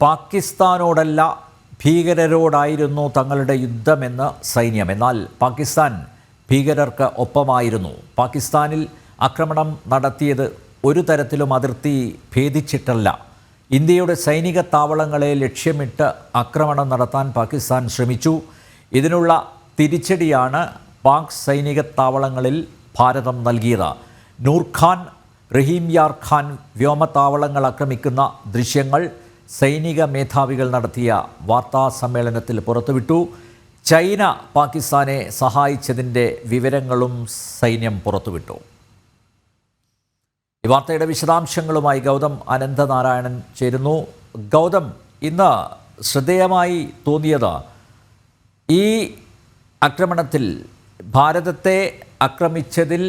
പാകിസ്ഥാനോടല്ല ഭീകരരോടായിരുന്നു തങ്ങളുടെ യുദ്ധമെന്ന് സൈന്യം. എന്നാൽ പാകിസ്ഥാൻ ഭീകരർക്ക് ഒപ്പമായിരുന്നു. പാകിസ്ഥാനിൽ ആക്രമണം നടത്തിയത് ഒരു തരത്തിലും അതിർത്തി ഭേദിച്ചിട്ടല്ല. ഇന്ത്യയുടെ സൈനിക താവളങ്ങളെ ലക്ഷ്യമിട്ട് ആക്രമണം നടത്താൻ പാകിസ്ഥാൻ ശ്രമിച്ചു. ഇതിനുള്ള തിരിച്ചടിയാണ് പാക് സൈനിക താവളങ്ങളിൽ ഭാരതം നൽകിയത്. നൂർഖാൻ റഹീം യാർ ഖാൻ വ്യോമതാവളങ്ങൾ ആക്രമിക്കുന്ന ദൃശ്യങ്ങൾ സൈനിക മേധാവികൾ നടത്തിയ വാർത്താ സമ്മേളനത്തിൽ പുറത്തുവിട്ടു. ചൈന പാകിസ്ഥാനെ സഹായിച്ചതിന്റെ വിവരങ്ങളും സൈന്യം പുറത്തുവിട്ടു. ഈ വാർത്തയുടെ വിശദാംശങ്ങളുമായി ഗൗതം അനന്തനാരായണൻ ചേരുന്നു. ഗൗതം ഇന്ന് ശ്രദ്ധേയമായി തോന്നിയത് ഈ ആക്രമണത്തിൽ ഭാരതത്തെ ആക്രമിച്ചതിൽ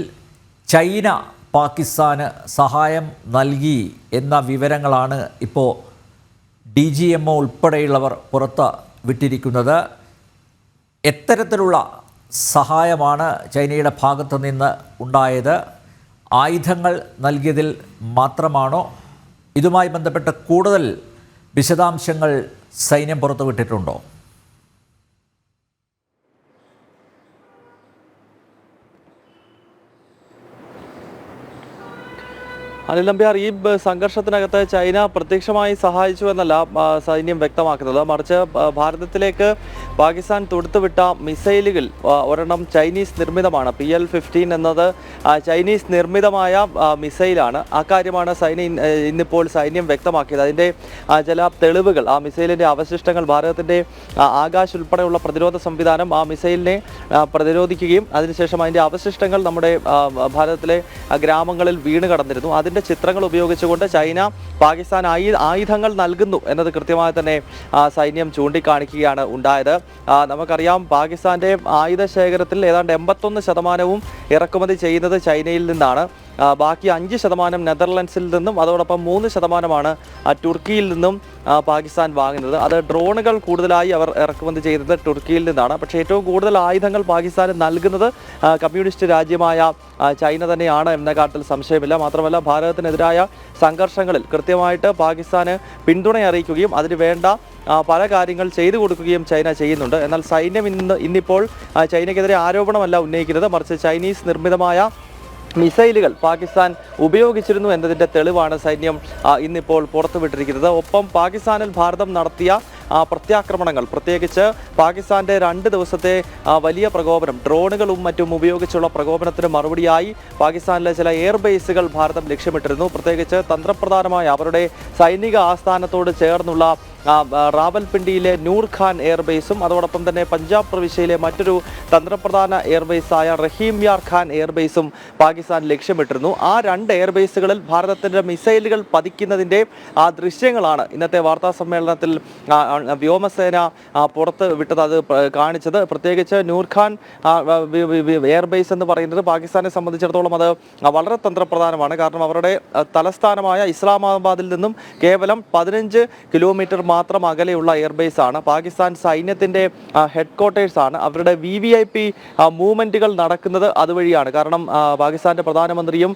ചൈന പാകിസ്ഥാന് സഹായം നൽകി എന്ന വിവരങ്ങളാണ് ഇപ്പോൾ ഡി ജി എം ഒ ഉൾപ്പെടെയുള്ളവർ പുറത്ത് വിട്ടിരിക്കുന്നത് എത്തരത്തിലുള്ള സഹായമാണ് ചൈനയുടെ ഭാഗത്തു നിന്ന് ഉണ്ടായത്. ആയുധങ്ങൾ നൽകിയതിൽ മാത്രമാണോ? ഇതുമായി ബന്ധപ്പെട്ട കൂടുതൽ വിശദാംശങ്ങൾ സൈന്യം പുറത്തുവിട്ടിട്ടുണ്ടോ? അനിൽ നമ്പ്യാർ ഈ സംഘർഷത്തിനകത്ത് ചൈന പ്രത്യക്ഷമായി സഹായിച്ചു എന്നല്ല സൈന്യം വ്യക്തമാക്കുന്നത്. മറിച്ച് ഭാരതത്തിലേക്ക് പാകിസ്ഥാൻ തൊടുത്തുവിട്ട മിസൈലുകൾ ഒരെണ്ണം ചൈനീസ് നിർമ്മിതമാണ്. പി എൽ ഫിഫ്റ്റീൻ എന്നത് ചൈനീസ് നിർമ്മിതമായ മിസൈലാണ്. അക്കാര്യമാണ് സൈന്യം ഇന്ന്, ഇന്നിപ്പോൾ സൈന്യം വ്യക്തമാക്കിയത്. അതിന്റെ ചില തെളിവുകൾ ആ മിസൈലിന്റെ അവശിഷ്ടങ്ങൾ ഭാരതത്തിന്റെ ആകാശ് ഉൾപ്പെടെയുള്ള പ്രതിരോധ സംവിധാനം ആ മിസൈലിനെ പ്രതിരോധിക്കുകയും അതിനുശേഷം അതിന്റെ അവശിഷ്ടങ്ങൾ നമ്മുടെ ഭാരതത്തിലെ ഗ്രാമങ്ങളിൽ വീണ് കടന്നിരുന്നു. അതിന്റെ ചിത്രങ്ങൾ ഉപയോഗിച്ചുകൊണ്ട് ചൈന പാകിസ്ഥാൻ ആയുധങ്ങൾ നൽകുന്നു എന്നത് കൃത്യമായി തന്നെ സൈന്യം ചൂണ്ടിക്കാണിക്കുകയാണ് ഉണ്ടായത്. നമുക്കറിയാം പാകിസ്ഥാന്റെ ആയുധ ശേഖരത്തിൽ ഏതാണ്ട് എൺപത്തൊന്ന് ശതമാനവും ഇറക്കുമതി ചെയ്യുന്നത് ചൈനയിൽ നിന്നാണ്. ബാക്കി അഞ്ച് ശതമാനം നെതർലൻഡ്സിൽ നിന്നും അതോടൊപ്പം മൂന്ന് ശതമാനമാണ് തുർക്കിയിൽ നിന്നും പാകിസ്ഥാൻ വാങ്ങുന്നത്. അത് ഡ്രോണുകൾ കൂടുതലായി അവർ ഇറക്കുമതി ചെയ്തത് തുർക്കിയിൽ നിന്നാണ്. പക്ഷേ ഏറ്റവും കൂടുതൽ ആയുധങ്ങൾ പാകിസ്ഥാന് നൽകുന്നത് കമ്മ്യൂണിസ്റ്റ് രാജ്യമായ ചൈന തന്നെയാണ് എന്ന കാര്യത്തിൽ സംശയമില്ല. മാത്രമല്ല ഭാരതത്തിനെതിരായ സംഘർഷങ്ങളിൽ കൃത്യമായിട്ട് പാകിസ്ഥാന് പിന്തുണ അറിയിക്കുകയും അതിന് വേണ്ട പല കാര്യങ്ങൾ ചെയ്തു കൊടുക്കുകയും ചൈന ചെയ്യുന്നുണ്ട്. എന്നാൽ സൈന്യം ഇന്ന് ഇന്നിപ്പോൾ ചൈനയ്ക്കെതിരെ ആരോപണമല്ല ഉന്നയിക്കുന്നത്. മറിച്ച് ചൈനീസ് നിർമ്മിതമായ മിസൈലുകൾ പാകിസ്ഥാൻ ഉപയോഗിച്ചിരുന്നു എന്നതിന്റെ തെളിവാണ് സൈന്യം ഇന്നിപ്പോൾ പുറത്തുവിട്ടിരിക്കുന്നത്. ഒപ്പം പാകിസ്ഥാനിൽ ഭാരതം നടത്തിയ പ്രത്യാക്രമണങ്ങൾ പ്രത്യേകിച്ച് പാകിസ്ഥാന്റെ രണ്ട് ദിവസത്തെ വലിയ പ്രകോപനം ഡ്രോണുകളും മറ്റും ഉപയോഗിച്ചുള്ള പ്രകോപനത്തിന് മറുപടിയായി പാകിസ്ഥാനിലെ ചില എയർ ബേസുകൾ ഭാരതം ലക്ഷ്യമിട്ടിരുന്നു. പ്രത്യേകിച്ച് തന്ത്രപ്രധാനമായ അവരുടെ സൈനിക ആസ്ഥാനത്തോട് ചേർന്നുള്ള റാവൽപിണ്ടിയിലെ നൂർ ഖാൻ എയർബേസും അതോടൊപ്പം തന്നെ പഞ്ചാബ് പ്രവിശ്യയിലെ മറ്റൊരു തന്ത്രപ്രധാന എയർബേസായ റഹീം യാർ ഖാൻ എയർബേസും പാകിസ്ഥാൻ ലക്ഷ്യമിട്ടിരുന്നു. ആ രണ്ട് എയർബേസുകളിൽ ഭാരതത്തിന്റെ മിസൈലുകൾ പതിക്കുന്നതിന്റെ ആ ദൃശ്യങ്ങളാണ് ഇന്നത്തെ വാർത്താ സമ്മേളനത്തിൽ വ്യോമസേന പുറത്ത് വിട്ടത് അത് കാണിച്ചത്. പ്രത്യേകിച്ച് നൂർ ഖാൻ ആ, വി- വി- വി- എയർബേസ് എന്ന് പറയുന്നത് പാകിസ്ഥാനെ സംബന്ധിച്ചിടത്തോളം അത് വളരെ തന്ത്രപ്രധാനമാണ്. കാരണം അവരുടെ തലസ്ഥാനമായ ഇസ്ലാമാബാദിൽ നിന്നും കേവലം പതിനഞ്ച് കിലോമീറ്റർ അകലെയുള്ള എയർബേസ് ആണ്. പാകിസ്ഥാൻ സൈന്യത്തിന്റെ ഹെഡ് ക്വാർട്ടേഴ്സ് ആണ്. അവരുടെ വി വി ഐ പി മൂവ്മെന്റുകൾ നടക്കുന്നത് അതുവഴിയാണ്. കാരണം പാകിസ്ഥാന്റെ പ്രധാനമന്ത്രിയും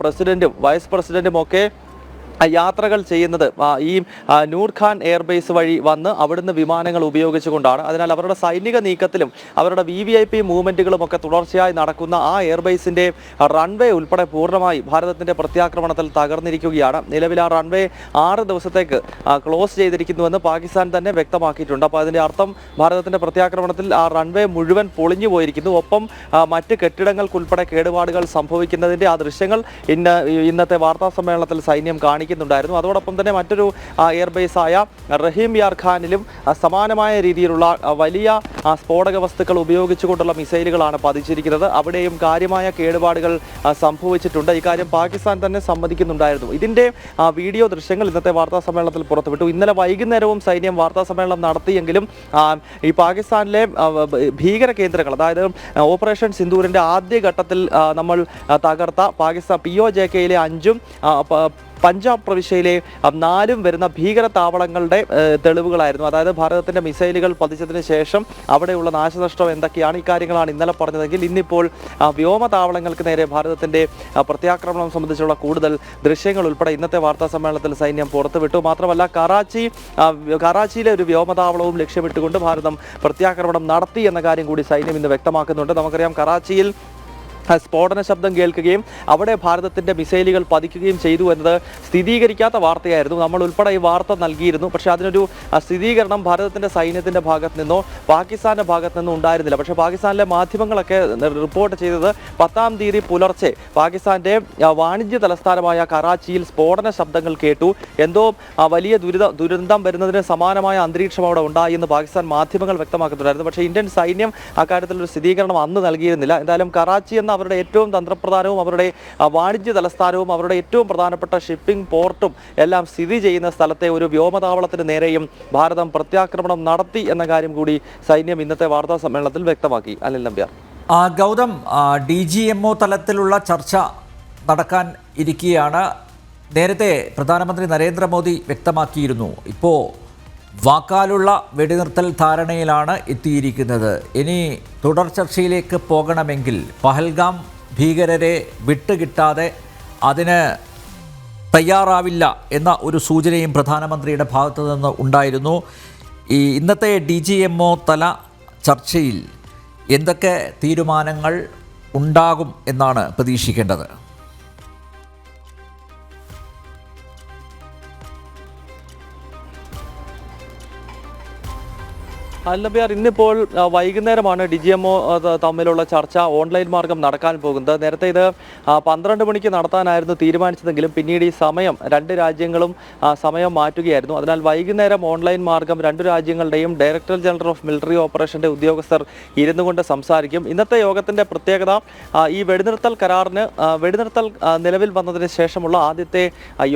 പ്രസിഡന്റും വൈസ് പ്രസിഡന്റും ഒക്കെ യാത്രകൾ ചെയ്യുന്നത്. ഈ നൂർഖാൻ എയർബേസ് വഴി വന്ന് അവിടുന്ന് വിമാനങ്ങൾ ഉപയോഗിച്ചുകൊണ്ടാണ്. അതിനാൽ അവരുടെ സൈനിക നീക്കത്തിലും അവരുടെ വി വി ഐ പി മൂവ്മെന്റുകളും ഒക്കെ തുടർച്ചയായി നടക്കുന്ന ആ എയർബേസിന്റെ റൺവേ ഉൾപ്പെടെ പൂർണമായി ഭാരതത്തിന്റെ പ്രത്യാക്രമണത്തിൽ തകർന്നിരിക്കുകയാണ്. നിലവിൽ ആ റൺവേ ആറ് ദിവസത്തേക്ക് ക്ലോസ് ചെയ്തിരിക്കുന്നുവെന്ന് പാകിസ്ഥാൻ തന്നെ വ്യക്തമാക്കിയിട്ടുണ്ട്. അപ്പോൾ അതിന്റെ അർത്ഥം ഭാരതത്തിന്റെ പ്രത്യാക്രമണത്തിൽ ആ റൺവേ മുഴുവൻ പൊളിഞ്ഞു പോയിരിക്കുന്നു. ഒപ്പം മറ്റ് കെട്ടിടങ്ങൾക്കുൾപ്പെടെ കേടുപാടുകൾ സംഭവിക്കുന്നതിന്റെ ആ ദൃശ്യങ്ങൾ ഇന്ന് ഇന്നത്തെ വാർത്താ സമ്മേളനത്തിൽ സൈന്യം കാണിക്കുന്നുണ്ടായിരുന്നു അതോടൊപ്പം തന്നെ മറ്റൊരു എയർ എയർബേസായ റഹീം യാർ ഖാനിലും സമാനമായ രീതിയിലുള്ള വലിയ സ്ഫോടക വസ്തുക്കൾ ഉപയോഗിച്ചുകൊണ്ടുള്ള മിസൈലുകളാണ് പതിച്ചിരിക്കുന്നത്. അവിടെയും കാര്യമായ കേടുപാടുകൾ സംഭവിച്ചിട്ടുണ്ട്. ഇക്കാര്യം പാകിസ്ഥാൻ തന്നെ സമ്മതിക്കുന്നുണ്ടായിരുന്നു. ഇതിന്റെ വീഡിയോ ദൃശ്യങ്ങൾ ഇന്നത്തെ വാർത്താ സമ്മേളനത്തിൽ പുറത്തുവിട്ടു. ഇന്നലെ വൈകുന്നേരവും സൈന്യം വാർത്താ സമ്മേളനം നടത്തിയെങ്കിലും ഈ പാകിസ്ഥാനിലെ ഭീകര കേന്ദ്രങ്ങൾ അതായത് ഓപ്പറേഷൻ സിന്ദൂരിന്റെ ആദ്യഘട്ടത്തിൽ നമ്മൾ തകർത്ത പാകിസ്ഥാൻ പി ഒ ജെ കെയിലെ അഞ്ചും പഞ്ചാബ് പ്രവിശ്യയിലെ നാലും വരുന്ന ഭീകര താവളങ്ങളുടെ തെളിവുകളായിരുന്നു. അതായത് ഭാരതത്തിന്റെ മിസൈലുകൾ പതിച്ചതിന് ശേഷം അവിടെയുള്ള നാശനഷ്ടം എന്തൊക്കെയാണ്? ഇക്കാര്യങ്ങളാണ് ഇന്നലെ പറഞ്ഞതെങ്കിൽ ഇന്നിപ്പോൾ വ്യോമതാവളങ്ങൾക്ക് വ്യോമ താവളങ്ങൾക്ക് നേരെ ഭാരതത്തിന്റെ പ്രത്യാക്രമണം സംബന്ധിച്ചുള്ള കൂടുതൽ ദൃശ്യങ്ങൾ ഉൾപ്പെടെ ഇന്നത്തെ വാർത്താ സമ്മേളനത്തിൽ സൈന്യം പുറത്തുവിട്ടു. മാത്രമല്ല കറാച്ചി കറാച്ചിയിലെ ഒരു വ്യോമതാവളവും ലക്ഷ്യമിട്ടുകൊണ്ട് ഭാരതം പ്രത്യാക്രമണം നടത്തി എന്ന കാര്യം കൂടി സൈന്യം ഇന്ന് വ്യക്തമാക്കുന്നുണ്ട്. നമുക്കറിയാം കറാച്ചിയിൽ സ്ഫോടന ശബ്ദം കേൾക്കുകയും അവിടെ ഭാരതത്തിന്റെ മിസൈലുകൾ പതിക്കുകയും ചെയ്തു എന്നത് സ്ഥിരീകരിക്കാത്ത വാർത്തയായിരുന്നു. നമ്മൾ ഉൾപ്പെടെ ഈ വാർത്ത നൽകിയിരുന്നു. പക്ഷേ അതിനൊരു സ്ഥിരീകരണം ഭാരതത്തിന്റെ സൈന്യത്തിന്റെ ഭാഗത്ത് നിന്നോ പാകിസ്ഥാന്റെ ഭാഗത്ത് നിന്നോ ഉണ്ടായിരുന്നില്ല. പക്ഷേ പാകിസ്ഥാനിലെ മാധ്യമങ്ങളൊക്കെ റിപ്പോർട്ട് ചെയ്തത് പത്താം തീയതി പുലർച്ചെ പാകിസ്ഥാന്റെ വാണിജ്യ തലസ്ഥാനമായ കറാച്ചിയിൽ സ്ഫോടന ശബ്ദങ്ങൾ കേട്ടു. എന്തോ വലിയ ദുരിത ദുരന്തം വരുന്നതിന് സമാനമായ അന്തരീക്ഷം അവിടെ ഉണ്ടായി എന്ന് പാകിസ്ഥാൻ മാധ്യമങ്ങൾ വ്യക്തമാക്കുന്നുണ്ടായിരുന്നു. പക്ഷേ ഇന്ത്യൻ സൈന്യം അക്കാര്യത്തിൽ ഒരു സ്ഥിരീകരണം അന്ന് നൽകിയിരുന്നില്ല. എന്തായാലും കറാച്ചി എന്ന അവരുടെ ഏറ്റവും തന്ത്രപ്രധാനവും അവരുടെ വാണിജ്യ തലസ്ഥാനവും അവരുടെ ഏറ്റവും പ്രധാനപ്പെട്ട ഷിപ്പിംഗ് പോർട്ടും എല്ലാം സ്ഥിതി ചെയ്യുന്ന സ്ഥലത്തെ ഒരു വ്യോമതാവളത്തിന് നേരെയും ഭാരതം പ്രത്യാക്രമണം നടത്തി എന്ന കാര്യം കൂടി സൈന്യം ഇന്നത്തെ വാർത്താ സമ്മേളനത്തിൽ വ്യക്തമാക്കി. Anil Nambiar. Gautam D G M O തലത്തിലുള്ള ചർച്ച നടക്കാൻ ഇരിക്കുകയാണ്. നേരത്തെ പ്രധാനമന്ത്രി നരേന്ദ്രമോദി വ്യക്തമാക്കിയിരുന്നു. ഇപ്പോൾ വാക്കാലുള്ള വെടിനിർത്തൽ ധാരണയിലാണ് എത്തിയിരിക്കുന്നത്. ഇനി തുടർ ചർച്ചയിലേക്ക് പോകണമെങ്കിൽ പഹൽഗാം ഭീകരരെ വിട്ടുകിട്ടാതെ അതിന് തയ്യാറാവില്ല എന്ന ഒരു സൂചനയും പ്രധാനമന്ത്രിയുടെ ഭാഗത്തു നിന്ന് ഉണ്ടായിരുന്നു. ഈ ഇന്നത്തെ ഡി ജി എം ഒ തല ചർച്ചയിൽ എന്തൊക്കെ തീരുമാനങ്ങൾ ഉണ്ടാകും എന്നാണ് പ്രതീക്ഷിക്കേണ്ടത്? അല്ലബിയാർ ഇന്നിപ്പോൾ വൈകുന്നേരമാണ് ഡി ജി എം ഒ തമ്മിലുള്ള ചർച്ച ഓൺലൈൻ മാർഗം നടക്കാൻ പോകുന്നത്. നേരത്തെ ഇത് പന്ത്രണ്ട് മണിക്ക് നടത്താനായിരുന്നു തീരുമാനിച്ചതെങ്കിലും പിന്നീട് ഈ സമയം രണ്ട് രാജ്യങ്ങളും സമയം മാറ്റുകയായിരുന്നു. അതിനാൽ വൈകുന്നേരം ഓൺലൈൻ മാർഗം രണ്ട് രാജ്യങ്ങളുടെയും ഡയറക്ടർ ജനറൽ ഓഫ് മിലിറ്ററി ഓപ്പറേഷന്റെ ഉദ്യോഗസ്ഥർ ഇരുന്നു കൊണ്ട് സംസാരിക്കും. ഇന്നത്തെ യോഗത്തിന്റെ പ്രത്യേകത ഈ വെടിനിർത്തൽ കരാറിന് വെടിനിർത്തൽ നിലവിൽ വന്നതിന് ശേഷമുള്ള ആദ്യത്തെ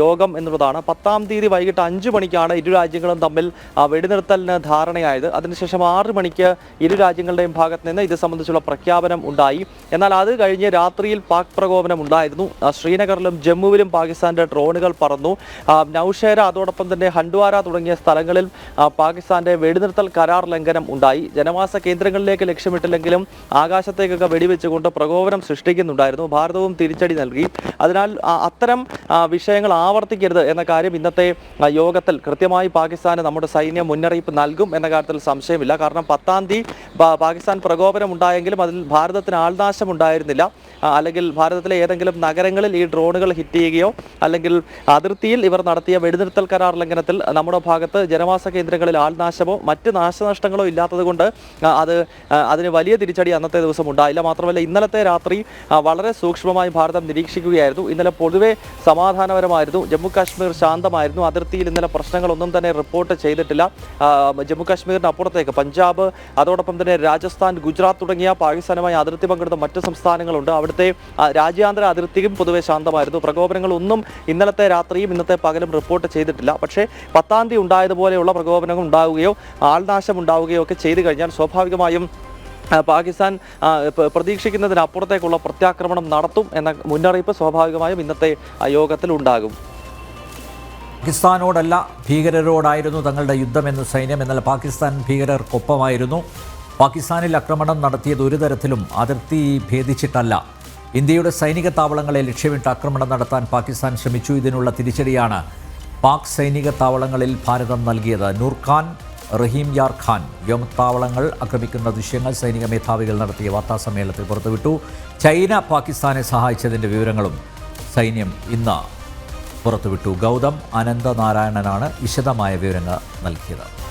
യോഗം എന്നുള്ളതാണ്. പത്താം തീയതി വൈകിട്ട് അഞ്ച് മണിക്കാണ് ഇരു രാജ്യങ്ങളും തമ്മിൽ വെടിനിർത്തലിന് ധാരണയായത്. അതിനുശേഷം ആറ് മണിക്ക് ഇരു രാജ്യങ്ങളുടെയും ഭാഗത്ത് നിന്ന് ഇത് സംബന്ധിച്ചുള്ള പ്രഖ്യാപനം ഉണ്ടായി. എന്നാൽ അത് കഴിഞ്ഞ് രാത്രിയിൽ പാക് പ്രകോപനം ഉണ്ടായിരുന്നു. ശ്രീനഗറിലും ജമ്മുവിലും പാകിസ്ഥാന്റെ ഡ്രോണുകൾ പറന്നു. നൌഷേര അതോടൊപ്പം തന്നെ ഹണ്ട്വാര തുടങ്ങിയ സ്ഥലങ്ങളിൽ പാകിസ്ഥാന്റെ വെടിനിർത്തൽ കരാർ ലംഘനം ഉണ്ടായി. ജനവാസ കേന്ദ്രങ്ങളിലേക്ക് ലക്ഷ്യമിട്ടില്ലെങ്കിലും ആകാശത്തേക്കൊക്കെ വെടിവെച്ചുകൊണ്ട് പ്രകോപനം സൃഷ്ടിക്കുന്നുണ്ടായിരുന്നു. ഭാരതവും തിരിച്ചടി നൽകി. അതിനാൽ അത്തരം വിഷയങ്ങൾ ആവർത്തിക്കരുത് എന്ന കാര്യം ഇന്നത്തെ യോഗത്തിൽ കൃത്യമായി പാകിസ്ഥാന് നമ്മുടെ സൈന്യം മുന്നറിയിപ്പ് നൽകും എന്ന കാര്യത്തിൽ സംശയമില്ല. കാരണം പത്താം തീയതി പാകിസ്ഥാൻ പ്രകോപനം ഉണ്ടായെങ്കിലും അതിൽ ഭാരതത്തിന് ആൾനാശം ഉണ്ടായിരുന്നില്ല അല്ലെങ്കിൽ ഭാരതത്തിലെ ഏതെങ്കിലും നഗരങ്ങളിൽ ഈ ഡ്രോണുകൾ ഹിറ്റ് ചെയ്യുകയോ അല്ലെങ്കിൽ അതിർത്തിയിൽ ഇവർ നടത്തിയ വെടിനിർത്തൽ കരാർ ലംഘനത്തിൽ നമ്മുടെ ഭാഗത്ത് ജനവാസ കേന്ദ്രങ്ങളിൽ ആൾനാശമോ മറ്റ് നാശനഷ്ടങ്ങളോ ഇല്ലാത്തതുകൊണ്ട് അത് അതിന് വലിയ തിരിച്ചടി അന്നത്തെ ദിവസം ഉണ്ടായില്ല. മാത്രമല്ല ഇന്നലത്തെ രാത്രി വളരെ സൂക്ഷ്മമായി ഭാരതം നിരീക്ഷിക്കുകയായിരുന്നു. ഇന്നലെ പൊതുവെ സമാധാനപരമായിരുന്നു. ജമ്മു കാശ്മീർ ശാന്തമായിരുന്നു. അതിർത്തിയിൽ ഇന്നലെ പ്രശ്നങ്ങളൊന്നും തന്നെ റിപ്പോർട്ട് ചെയ്തിട്ടില്ല. ജമ്മു കാശ്മീരിന് അപ്പുറത്തേക്ക് പഞ്ചാബ് അതോടൊപ്പം തന്നെ രാജസ്ഥാൻ ഗുജറാത്ത് തുടങ്ങിയ പാകിസ്ഥാനുമായി അതിർത്തി പങ്കിടുന്ന മറ്റ് സംസ്ഥാനങ്ങളുണ്ട്. അവിടുത്തെ രാജ്യാന്തര അതിർത്തിയും പൊതുവെ ശാന്തമായിരുന്നു. പ്രകോപനങ്ങളൊന്നും ഇന്നലത്തെ രാത്രിയും ഇന്നത്തെ പകലും റിപ്പോർട്ട് ചെയ്തിട്ടില്ല. പക്ഷേ പത്താം തീയതി ഉണ്ടായതുപോലെയുള്ള പ്രകോപനങ്ങൾ ഉണ്ടാവുകയോ ആൾനാശം ഉണ്ടാവുകയോ ഒക്കെ ചെയ്തു കഴിഞ്ഞാൽ സ്വാഭാവികമായും പാകിസ്ഥാൻ പ്രതീക്ഷിക്കുന്നതിനപ്പുറത്തേക്കുള്ള പ്രത്യാക്രമണം നടത്തും എന്ന മുന്നറിയിപ്പ് സ്വാഭാവികമായും ഇന്നത്തെ യോഗത്തിൽ ഉണ്ടാകും പാകിസ്ഥാനോടല്ല ഭീകരരോടായിരുന്നു തങ്ങളുടെ യുദ്ധമെന്ന് സൈന്യം. എന്നാൽ പാകിസ്ഥാൻ ഭീകരർക്കൊപ്പമായിരുന്നു. പാകിസ്ഥാനിൽ ആക്രമണം നടത്തിയത് ഒരു തരത്തിലും അതിർത്തി ഭേദിച്ചിട്ടല്ല. ഇന്ത്യയുടെ സൈനിക താവളങ്ങളെ ലക്ഷ്യമിട്ട് ആക്രമണം നടത്താൻ പാകിസ്ഥാൻ ശ്രമിച്ചു. ഇതിനുള്ള തിരിച്ചടിയാണ് പാക് സൈനിക താവളങ്ങളിൽ ഭാരതം നൽകിയത്. നൂർഖാൻ റഹീം യാർ ഖാൻ വ്യോമത്താവളങ്ങൾ ആക്രമിക്കുന്ന ദൃശ്യങ്ങൾ സൈനിക മേധാവികൾ നടത്തിയ വാർത്താസമ്മേളനത്തിൽ പുറത്തുവിട്ടു. ചൈന പാകിസ്ഥാനെ സഹായിച്ചതിന്റെ വിവരങ്ങളും സൈന്യം ഇന്ന് പുറത്തുവിട്ടു. ഗൗതം അനന്തനാരായണനാണ് വിശദമായ വിവരങ്ങൾ നൽകിയത്.